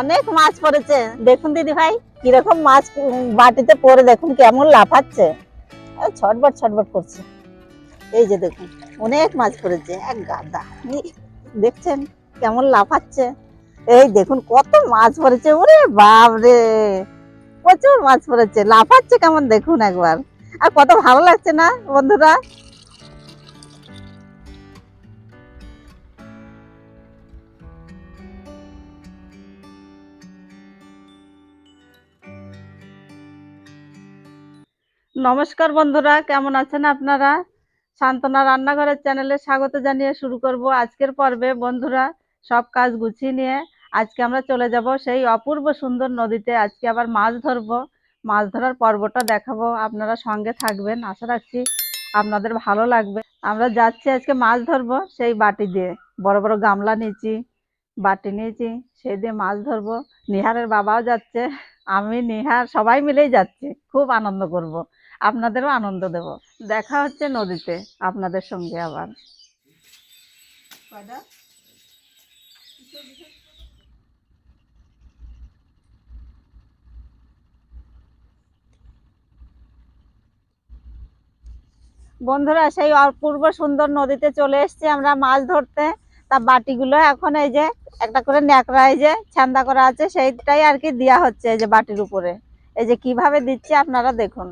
অনেক মাছ পড়েছে। দেখুন, দিদি ভাই, কীরকম মাছ বাটিতে পড়ে, দেখুন কেমন লাফাচ্ছে। ছটবট ছটবট করছে। এই যে দেখুন, অনেক মাছ পড়েছে, এক গাদা। দেখছেন কেমন লাফাচ্ছে? এই দেখুন, কত মাছ পড়েছে, ওরে বাপ রে প্রচুর মাছ পড়েছে, লাফাচ্ছে কেমন দেখুন একবার। আর কত ভালো লাগছে না, বন্ধুরা? নমস্কার বন্ধুরা, কেমন আছেন আপনারা? সান্তনা রান্নাঘরের চ্যানেলে স্বাগত জানিয়ে শুরু করব আজকের পর্বে। বন্ধুরা, সব কাজ গুছিয়ে নিয়ে আজকে আমরা চলে যাব সেই অপূর্ব সুন্দর নদীতে। আজকে আবার মাছ ধরবো। মাছ ধরার পর্বটা দেখাবো। আপনারা সঙ্গে থাকবেন। আশা রাখছি আপনাদের ভালো লাগবে। আমরা যাচ্ছি আজকে মাছ ধরবো সেই বাটি দিয়ে। বড় বড় গামলা নিয়েছি, বাটি নিয়েছি, সেই দিয়ে মাছ ধরবো। নিহারের বাবাও যাচ্ছে। আমি, নিহার সবাই মিলেই যাচ্ছি। খুব আনন্দ করব। আপনাদেরও আনন্দ দেব। দেখা হচ্ছে নদীতে আপনাদের সঙ্গে আবার। বন্ধুরা সেই অপূর্ব সুন্দর নদীতে চলে এসেছি আমরা মাছ ধরতে। তা বাটিগুলো এখন এই যে একটা করে ন্যাকড়া এই যে ছান্দা করা আছে সেইটাই আর কি দেওয়া হচ্ছে এই যে বাটির উপরে। এই যে কীভাবে দিচ্ছে আপনারা দেখুন।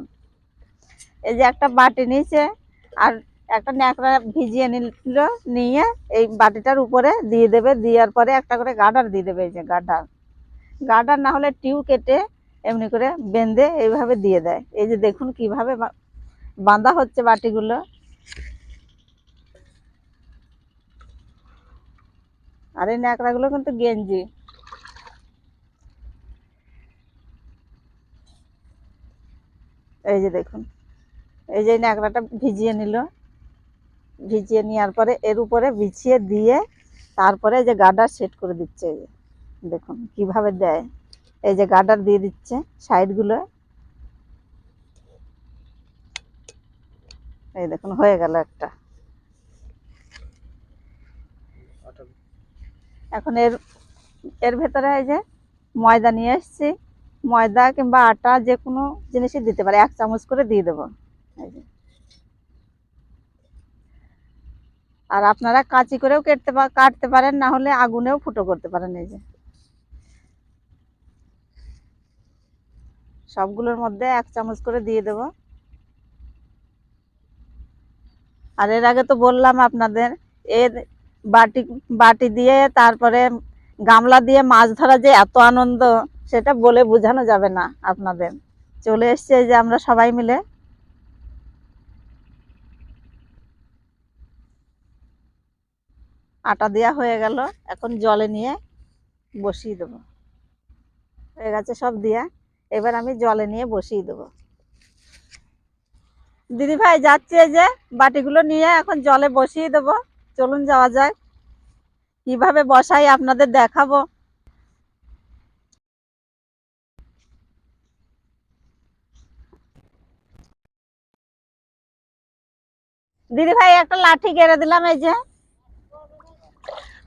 এই যে একটা বাটি নিয়েছে আর একটা ন্যাকড়া ভিজিয়ে নিল, নিয়ে এই বাটিটার উপরে দিয়ে দেবে, দেওয়ার পরে একটা করে গার্ডার দিয়ে দেবে, এই যে গার্ডার গার্ডার না হলে টিউ কেটে এমনি করে বেঁধে এইভাবে দিয়ে দেয়। এই যে দেখুন কীভাবে বাঁধা হচ্ছে বাটিগুলো। আর এই ন্যাকড়াগুলো কিন্তু গেঞ্জি। এই যে দেখুন। এই যে ন্যাকড়াটা ভিজিয়ে নিল। ভিজিয়ে নেওয়ার পরে এর উপরে বিছিয়ে দিয়ে তারপরে যে গার্ডার সেট করে দিচ্ছে। দেখুন কীভাবে দেয়। এই যে গার্ডার দিয়ে দিচ্ছে সাইডগুলো এই দেখুন হয়ে গেল একটা। এখন এর এর ভেতরে এই যে ময়দা নিয়ে এসেছি। ময়দা কিংবা আটা যে কোনো জিনিসই দিতে পারে। এক চামচ করে দিয়ে দেবো। আর আপনারা কাঁচি করেও কেটতে কাটতে পারেন, না হলে আগুনেও ফুটো করতে পারেন এই যে। সবগুলোর মধ্যে এক চামচ করে দিয়ে দেব। আর এর আগে তো বললাম আপনাদের এর বাটি বাটি দিয়ে তারপরে গামলা দিয়ে মাছ ধরা যে এত আনন্দ, সেটা বলে বোঝানো যাবে না আপনাদের। চলে এসছে যে আমরা সবাই মিলে। আটা দেওয়া হয়ে গেল। এখন জলে নিয়ে বসিয়ে দেবো। হয়ে গেছে সব দিয়া। এবার আমি জলে নিয়ে বসিয়ে দেবো। দিদি ভাই যাচ্ছে যে বাটিগুলো নিয়ে এখন জলে বসিয়ে দেবো। চলুন যাওয়া যায় কীভাবে বসাই আপনাদের দেখাবো। দিদি ভাই একটা লাঠি গেড়ে দিলাম এই যে।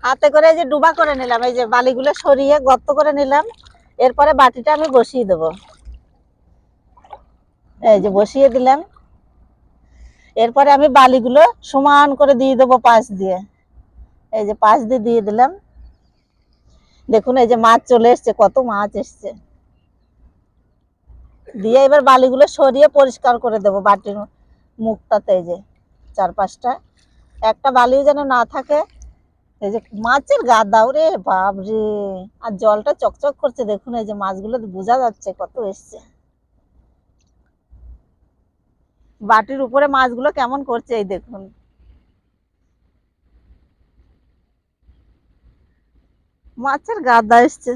হাতে করে এই যে ডুবা করে নিলাম, এই যে বালিগুলো সরিয়ে গর্ত করে নিলাম। এরপরে বাটিটা আমি বসিয়ে দেব। এই যে বসিয়ে দিলাম। এরপরে আমি বালিগুলো সমান করে দিয়ে দেবো পাশ দিয়ে। এই যে পাশ দিয়ে দিয়ে দিলাম। দেখুন, এই যে মাছ চলে এসছে, কত মাছ এসছে। দিয়ে এবার বালিগুলো সরিয়ে পরিষ্কার করে দেবো বাটির মুখটাতে, এই যে চারপাশটা। একটা বালিও যেন না থাকে এই যে মাছের গাদাও রে বাপ রে আর জলটা চকচক করছে, দেখুন এই যে মাছগুলো বোঝা যাচ্ছে কত এসছে। বাটির উপরে মাছগুলো কেমন করছে এই দেখুন। মাছের গাদা এসছে।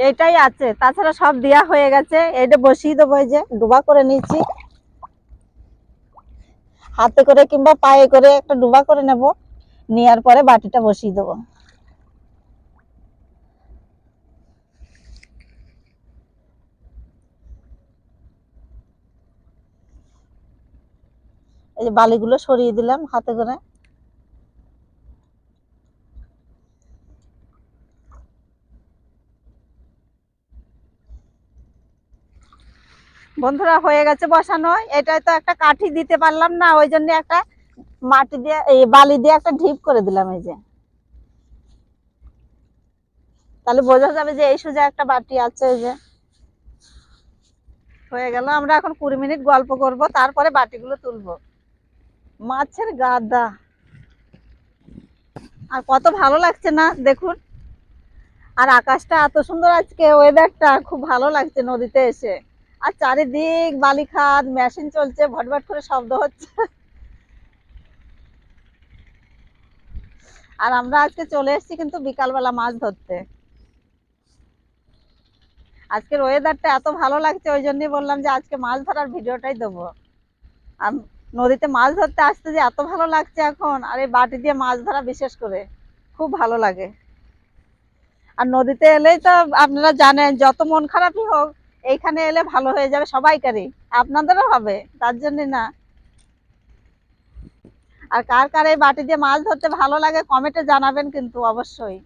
এটাই আছে। তাছাড়া সব দেয়া হয়ে গেছে। এটা বসিয়ে দেবো এই যে, ডুবা করে নিচ্ছি হাতে করে কিংবা পায়ে করে একটা ডুবা করে নেব। নেওয়ার পরে বাটিটা বসিয়ে দেবো। এই যে বালিগুলো সরিয়ে দিলাম হাতে করে। বন্ধুরা, হয়ে গেছে বসানো। এটাই তো একটা কাঠি দিতে পারলাম না, ওই জন্য একটা মাটি দিয়ে, এই বালি দিয়ে একটা ঢিপ করে দিলাম এই যে। তাহলে বোঝা যাবে যে এই সোজা একটা বাটি আছে এই যে। হয়ে গেল, আমরা এখন কুড়ি মিনিট গল্প করব, তারপরে বাটিগুলো তুলবো। মাছের গাদা। আর কত ভালো লাগছে না, দেখুন। আর আকাশটা এত সুন্দর আজকে ওয়েদারটা খুব ভালো লাগছে নদীতে এসে। আর চারিদিক বালি খাদ মেশিন চলছে, ভটভট করে শব্দ হচ্ছে। আর আমরা আজকে চলে এসেছি কিন্তু বিকালবেলা মাছ ধরতে। আজকের ওয়েদারটা এত ভালো লাগছে, ওই জন্যই বললাম যে আজকে মাছ ধরার ভিডিওটাই দেবো। আর নদীতে মাছ ধরতে আসতে যে এত ভালো লাগছে এখন, আর এই বাটি দিয়ে মাছ ধরা বিশেষ করে খুব ভালো লাগে। আর নদীতে এলেই তো আপনারা জানেন, যত মন খারাপই হোক এইখানে এলে ভালো হয়ে যাবে সবাইকারই। আপনাদেরও হবে, তার জন্য না। আর কার কার এই বাটি দিয়ে মাছ ধরতে ভালো লাগে কমেন্টে জানাবেন কিন্তু অবশ্যই।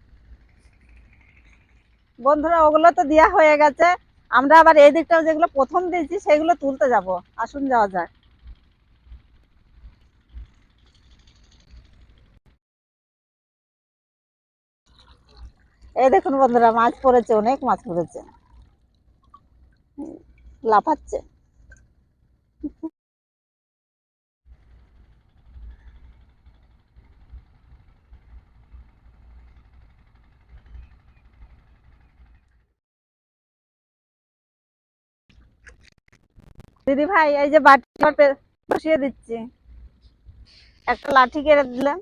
বন্ধুরা, ওগুলো তো দেওয়া হয়ে গেছে। আমরা আবার এই দিকটাও যেগুলো প্রথম দিয়েছি, সেগুলো তুলতে যাব। আসুন যাওয়া যাক। এই দেখুন বন্ধুরা, মাছ পড়েছে, অনেক মাছ পড়েছে। লাফাচ্ছে। দিদি ভাই এই যে বাটি বসিয়ে দিচ্ছি। একটা লাঠি কেড়ে দিলাম।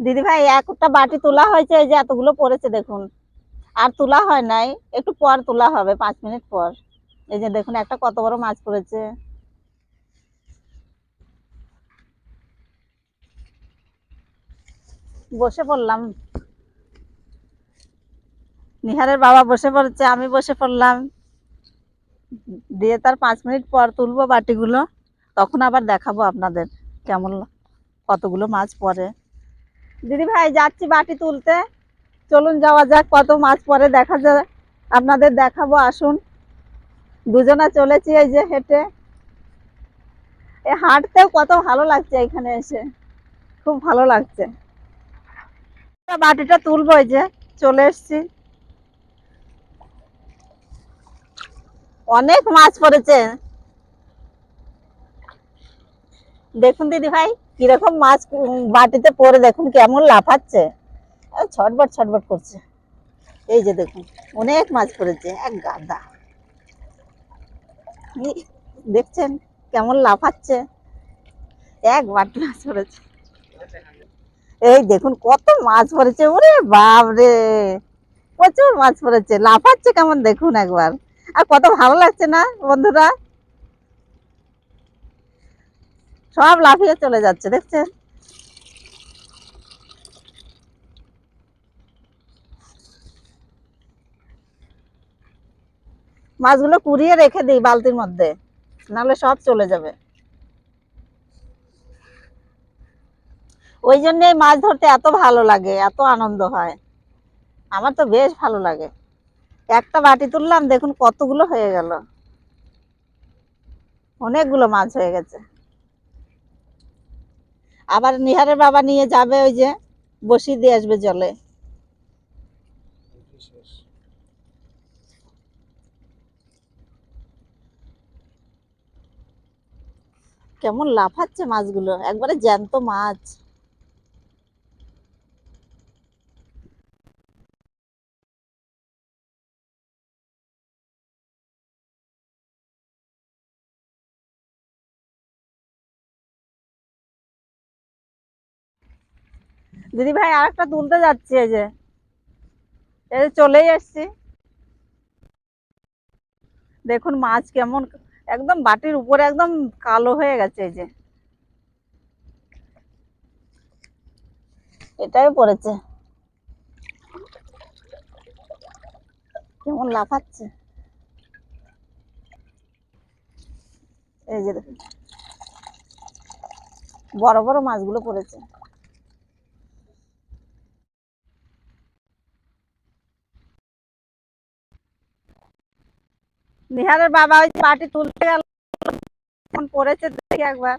দিদি ভাই একটা বাটি তোলা হয়েছে, এই যে এতগুলো পড়েছে দেখুন। আর তোলা হয় নাই, একটু পর তোলা হবে, পাঁচ মিনিট পর। এই যে দেখুন, একটা কত বড় মাছ পড়েছে। বসে পড়লাম। নিহারের বাবা বসে পড়েছে, আমি বসে পড়লাম। দিয়ে তার পাঁচ মিনিট পর তুলবো বাটিগুলো, তখন আবার দেখাবো আপনাদের কেমন কতগুলো মাছ পড়ে। দিদি ভাই, যাচ্ছি বাটি তুলতে। চলুন যাওয়া যাক, কত মাছ পরে দেখা যায় আপনাদের দেখাবো, আসুন। দুজনা চলেছি এই যে হেঁটে। এ, হাঁটতেও কত ভালো লাগছে এখানে এসে। খুব ভালো লাগছে। বাটিটা তুলবো এই যে, চলে এসছি। অনেক মাছ পড়েছে দেখুন দিদি ভাই কীরকম মাছ বাটিতে পড়ে দেখুন কেমন লাফাচ্ছে। ছটবট ছটবট করছে। এই যে দেখুন, অনেক মাছ পড়েছে, এক গাদা। দেখছেন কেমন লাফাচ্ছে? এক বাটি মাছ পড়েছে। এই দেখুন, কত মাছ পড়েছে, ওরে বাপ রে প্রচুর মাছ পড়েছে, লাফাচ্ছে কেমন দেখুন একবার। আর কত ভালো লাগছে না, বন্ধুরা? সব লাফিয়ে চলে যাচ্ছে, দেখছেন? মাছগুলো কুড়িয়ে রেখে দিই বালতির মধ্যে, নাহলে সব চলে যাবে। ওই জন্যই মাছ ধরতে এত ভালো লাগে, এত আনন্দ হয়। আমার তো বেশ ভালো লাগে। একটা বাটি তুললাম, দেখুন কতগুলো হয়ে গেল। অনেকগুলো মাছ হয়ে গেছে। আবার নিহারের বাবা নিয়ে যাবে ওই যে, বসি দিয়ে আসবে জলে। কেমন লাফাচ্ছে মাছগুলো, একবারে জ্যান্ত মাছ। দিদি ভাই আর একটা তুলতে যাচ্ছি, এই যে। এই যে চলেই এসছি দেখুন মাছ কেমন, একদম বাটির উপরে একদম কালো হয়ে গেছে, এই যে। এটাই পড়েছে। কেমন লাফাচ্ছে। এই যে বড় বড় মাছগুলো পড়েছে। নিহারের বাবা ওই পাটি তুলতে গেল। পড়েছে দেখি একবার।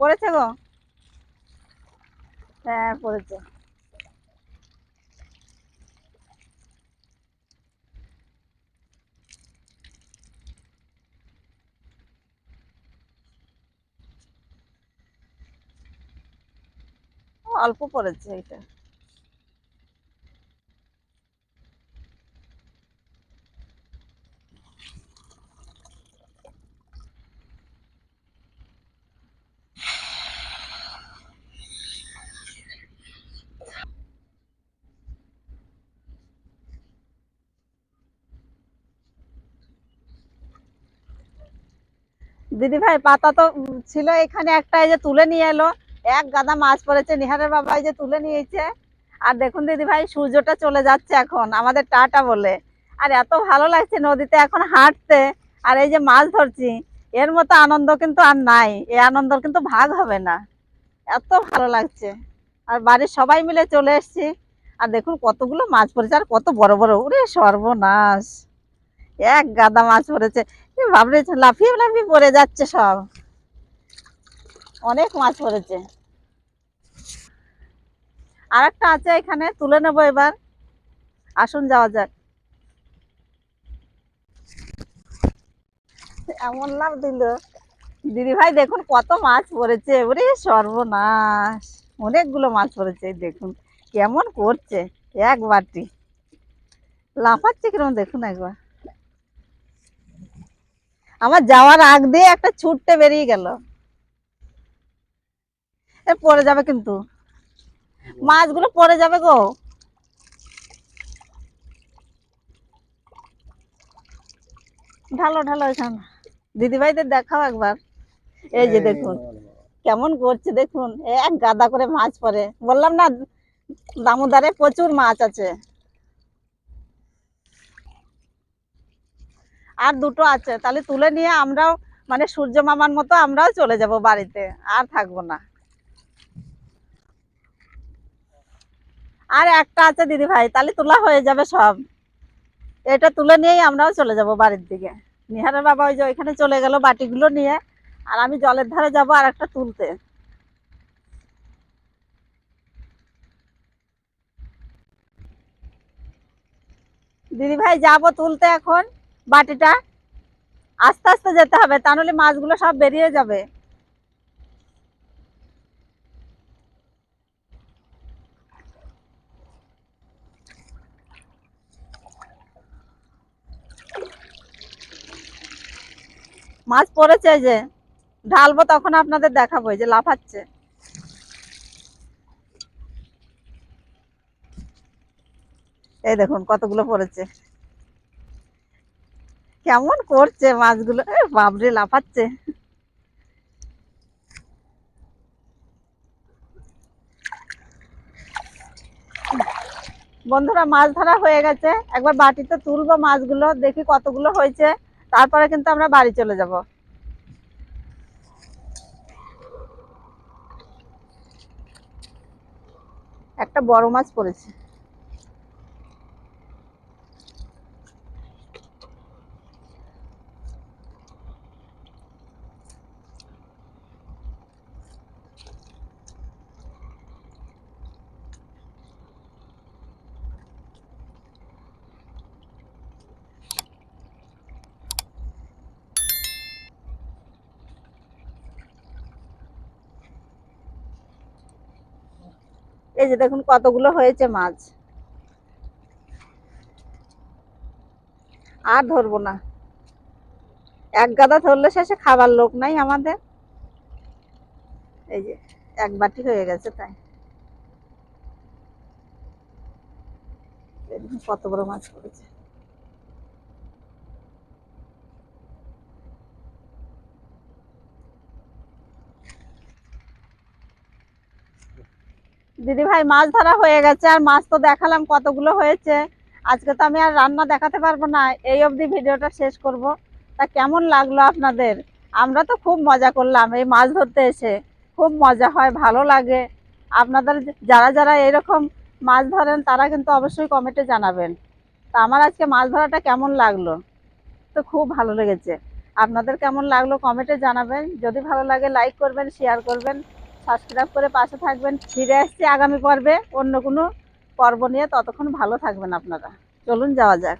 পড়েছে গো? হ্যাঁ পড়েছে। অল্প পড়েছে এটা। দিদি ভাই, পাতা তো ছিল এখানে একটা যে তুলে নিয়ে এলো। এক গাদা মাছ পড়েছে, নিহারের বাবা যে তুলে নিয়েছে। আর দেখুন দিদি ভাই, সূর্যটা চলে যাচ্ছে এখন, আমাদের টাটা বলে। আর এত ভালো লাগছে নদীতে এখন হাঁটতে, আর এই যে মাছ ধরছি, এর মতো আনন্দ কিন্তু আর নাই এই আনন্দ কিন্তু ভাগ হবে না। এত ভালো লাগছে। আর বাড়ির সবাই মিলে চলে এসেছি। আর দেখুন কতগুলো মাছ পড়েছে, আর কত বড় বড় উরে সর্বনাশ। এক গাদা মাছ পড়েছে। বাবরে লাফিয়ে লাফিয়ে পড়ে যাচ্ছে সব। অনেক মাছ পড়েছে। আর একটা আছে এখানে, তুলে নেব এবার। আসুন, যাওয়া যাক। এমন লাভ দিল। দিদি ভাই, দেখুন কত মাছ পড়েছে। ওরে সর্বনাশ। অনেকগুলো মাছ পড়েছে দেখুন। কেমন করছে, এক বাটি। লাফাচ্ছে কীরকম দেখুন একবার। আমার যাওয়ার আগ দিয়ে একটা ছুটতে বেরিয়ে গেল। এ পড়ে যাবে কিন্তু। মাছগুলো পরে যাবে গো। ঢালো ঢালো এখানে। দিদিভাইদের দেখাও একবার। এই যে দেখুন কেমন করছে দেখুন। এক গাদা করে মাছ পরে বললাম না দামোদারে প্রচুর মাছ আছে। আর দুটো আছে, তাহলে তুলে নিয়ে আমরাও মানে সূর্য মামার মতো আমরাও চলে যাব বাড়িতে, আর থাকব না। আর একটা আছে দিদি ভাই, তাহলে তোলা হয়ে যাবে সব। এটা তুলে নিয়েই আমরাও চলে যাব বাড়ির দিকে। নিহারের বাবা ওই যে ওইখানে চলে গেল বাটিগুলো নিয়ে, আর আমি জলের ধারে যাব আর একটা তুলতে। দিদি ভাই, যাব তুলতে এখন? বাটিটা আস্তে আস্তে যেতে হবে, তা নাহলে মাছগুলো সব বেরিয়ে যাবে। মাছ পড়েছে যে, ঢালবো তখন আপনাদের দেখাবো যে লাফাচ্ছে। এই দেখুন কতগুলো পড়েছে। কেমন করছে মাছগুলো? বাবরে লাফাচ্ছে। বন্ধুরা, মাছ ধরা হয়ে গেছে। একবার বাটিতে তুলবো মাছগুলো, দেখি কতগুলো হয়েছে। তারপরে কিন্তু আমরা বাড়ি চলে যাব। একটা বড় মাছ পড়েছে। এই যে দেখুন কতগুলো হয়েছে মাছ। আর ধরবো না। এক গাদা ধরলে শেষে খাবার লোক নাই আমাদের। এই যে, এক বাটি হয়ে গেছে তাই। কত বড় মাছ পড়েছে। দিদি ভাই, মাছ ধরা হয়ে গেছে আর মাছ তো দেখালাম কতগুলো হয়েছে। আজকে তো আমি আর রান্না দেখাতে পারব না, এই অবধি ভিডিওটা শেষ করব। তা কেমন লাগল আপনাদের? আমরা তো খুব মজা করলাম এই মাছ ধরতে এসে। খুব মজা হয়, ভালো লাগে। আপনাদের যারা যারা এরকম মাছ ধরেন, তারা কিন্তু অবশ্যই কমেন্টে জানাবেন। তা আমার আজকে মাছ ধরাটা কেমন লাগল? তো খুব ভালো লেগেছে। আপনাদের কেমন লাগল কমেন্টে জানাবেন। যদি ভালো লাগে লাইক করবেন শেয়ার করবেন। সাবস্ক্রাইব করে পাশে থাকবেন। ফিরে আসছি আগামী পর্বে। অন্য কোনো পর্ব নিয়ে ততক্ষণ ভালো থাকবেন আপনারা। চলুন যাওয়া যাক।